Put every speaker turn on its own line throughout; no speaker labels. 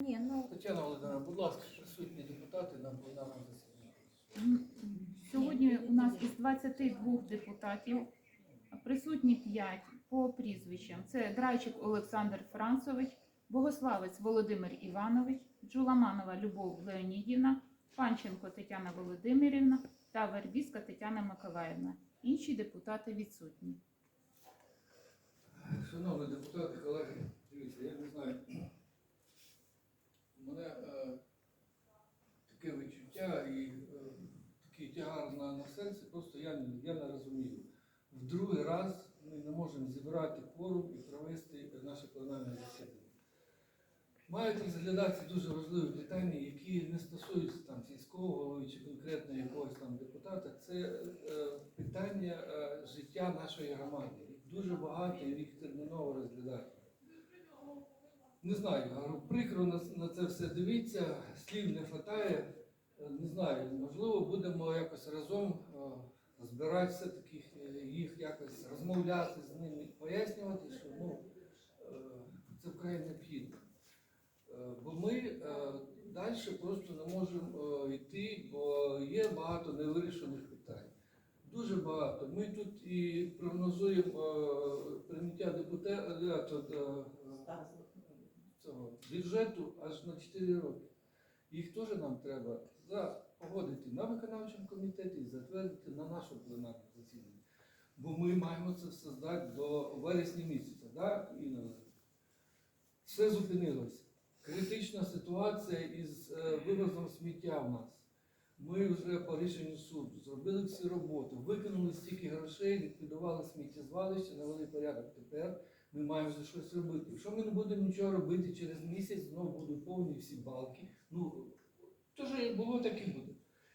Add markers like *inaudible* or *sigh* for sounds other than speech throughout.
Ні, ну
Тетяна Володимирівна, будь ласка, присутні депутати на пленарному засіданні.
Сьогодні у нас із 22 депутатів присутні 5 по прізвищам. Це Драйчик Олександр Францович, Богославець Володимир Іванович, Джуламанова Любов Леонідівна, Панченко Тетяна Володимирівна та Вербіска Тетяна Миколаївна. Інші депутати відсутні.
Шановні депутати, колеги, дивіться, я не знаю. Мене е, таке відчуття і е, такий тягар на, на серці, просто я, я не розумію. В другий раз ми не можемо зібрати кворум і провести наше пленарне засідання. Мають розглядатися дуже важливі питання, які не стосуються там сільського голови чи конкретно якогось там депутата. Це е, питання е, життя нашої громади. Дуже багато і їх терміново розглядати. Не знаю, прикро на, на це все дивіться, слів не вистачає. Не знаю, можливо, будемо якось разом е, збирати все-таки е, їх якось розмовляти з ними, пояснювати, що ну, е, це вкрай необхідно. Е, Бо ми е, далі просто не можемо е, йти, бо є багато невирішених питань. Дуже багато. Ми тут і прогнозуємо е, прийняття депутатів цього бюджету аж на 4 роки. Їх теж нам треба погодити на виконавчому комітеті і затвердити на нашому пленарному засіданні. Бо ми маємо це все здати до вересня місяця, да, Інна? Все зупинилося. Критична ситуація із е, вивозом сміття в нас. Ми вже по рішенню суду зробили всі роботи, викинули стільки грошей, ліквідували сміттєзвалище, навели порядок. Тепер ми маємо вже щось робити. Якщо ми не будемо нічого робити, через місяць знову будуть повні всі балки. Ну, то ж було, так і буде.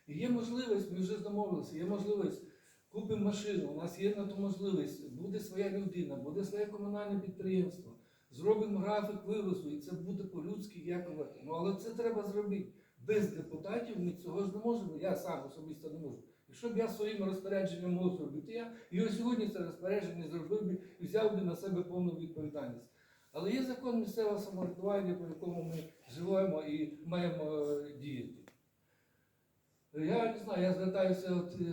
І є можливість, ми вже домовилися, є можливість, купимо машину, у нас є на то можливість, буде своя людина, буде своє комунальне підприємство. Зробимо графік вивозу, і це буде по-людськи дякувати. Ну але це треба зробити. Без депутатів ми цього ж не можемо. Я сам особисто не можу. Якщо б я своїм розпорядженням мог зробити, я ось сьогодні це розпорядження зробив би і взяв би на себе повну відповідальність. Але є закон місцевого самоврядування, по якому ми живемо і маємо е, діяти. Я не знаю, я звертаюся от, е,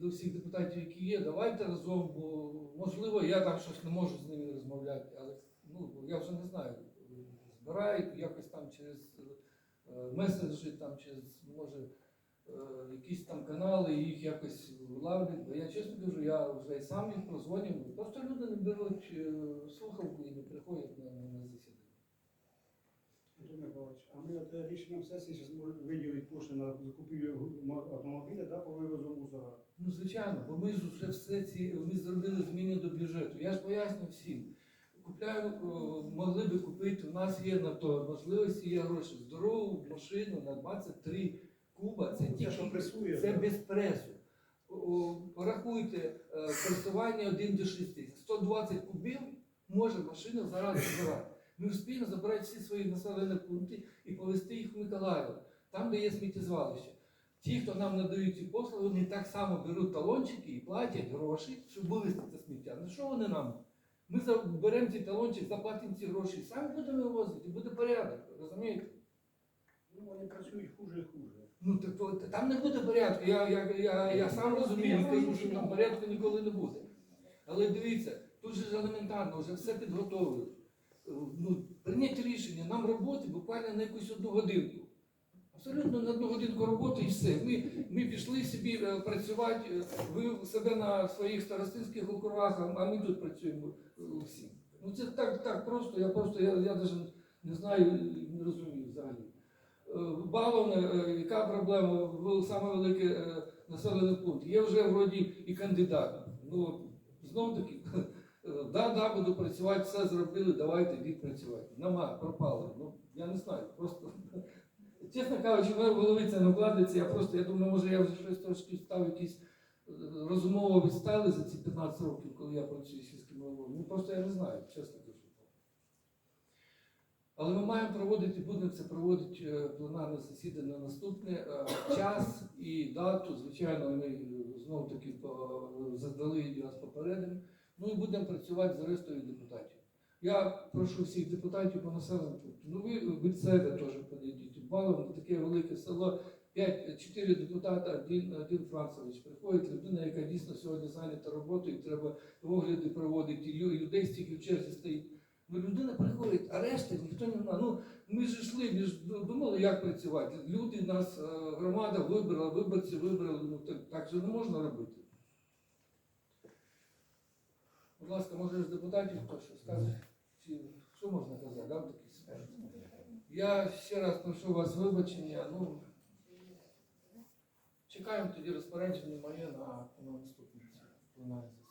до всіх депутатів, які є, давайте разом, бо можливо я там щось не можу з ними розмовляти, але ну, я вже не знаю. Збирають якось там через е, меседжі, там через може е, якісь там канали, їх якось вилавлюють. Бо я чесно кажу, я вже сам їм прозвонив. Просто люди не беруть е, слухавку і не приходять на, на, засідання.
Антон Михайлович, а ми от е, рішенням сесії зараз можемо виділити кошти на закупівлю автомобіля да, по вивозу мусора.
Ну, звичайно, бо ми ж вже все ці ми зробили зміни до бюджету. Я ж поясню всім. Купляю, могли би купити, у нас є на то можливості, є гроші. Здорову машину на 23 куба, це тільки
пресує?
це без пресу. Порахуйте е, пресування 1 до 6. 120 кубів може машина зараз збирати. Ми встигнемо забрати всі свої населені пункти і повезти їх в Миколаїв, там, де є сміттєзвалище. Ті, хто нам надають ці послуги, вони так само беруть талончики і платять гроші, щоб вивезти це сміття. Ну що вони нам? Ми беремо ці талончик, заплатимо ці гроші, самі будемо вивозити, і буде порядок, розумієте?
Ну, вони працюють хуже і хуже.
Ну то- там не буде порядку. Я, я, я, я сам розумію, кажу, що там порядку ніколи не буде. Але дивіться, тут же елементарно, вже все підготовили. Е, Ну, прийняти рішення, нам роботи буквально на якусь одну годинку. Абсолютно на одну годинку роботи і все. Ми, ми пішли собі е, працювати, е, ви себе на своїх старостинських округах, а- ми тут працюємо всі. Ну це так, так просто, я просто я, я навіть не знаю, не розумію взагалі. Е, Баловне, е, яка проблема? В- Саме великий е, населений пункт. Є вже вроді і кандидат. Ну, знов таки, *laughs* да, да, буду працювати, все зробили, давайте йдіть працювати. Нема, пропали. Ну, я не знаю, просто. *laughs* Чесно кажучи, в голові це не вкладається. Я просто, я думаю, може я вже щось трошки став якісь розумово відстали за ці 15 років, коли я працюю сільським головою. Ну просто я не знаю, чесно. Але ми маємо проводити, будемо це проводити е, пленарне засідання на наступне е, час і дату. Звичайно, ми знову таки заздалегідь вас попередимо. Ну і будемо працювати з рештою депутатів. Я прошу всіх депутатів по населенню. Ну ви від себе теж подійдіть. Баловно таке велике село. 5, 4 депутата, один, один Францевич. Приходить людина, яка дійсно сьогодні зайнята роботою, треба огляди проводити, людей стільки в черзі стоїть. Ну, людина приходить, а решта ніхто не знає. Ну, ми ж йшли, ми ж думали, як працювати. Люди нас, е, громада вибрала, виборці вибрали, ну так, так же не можна робити. Будь ласка, може з депутатів хто що скаже? Чи що можна казати? Дам такий. Я ще раз прошу вас вибачення. Ну, чекаємо тоді розпорядження моє на, на наступне пленарне засідання.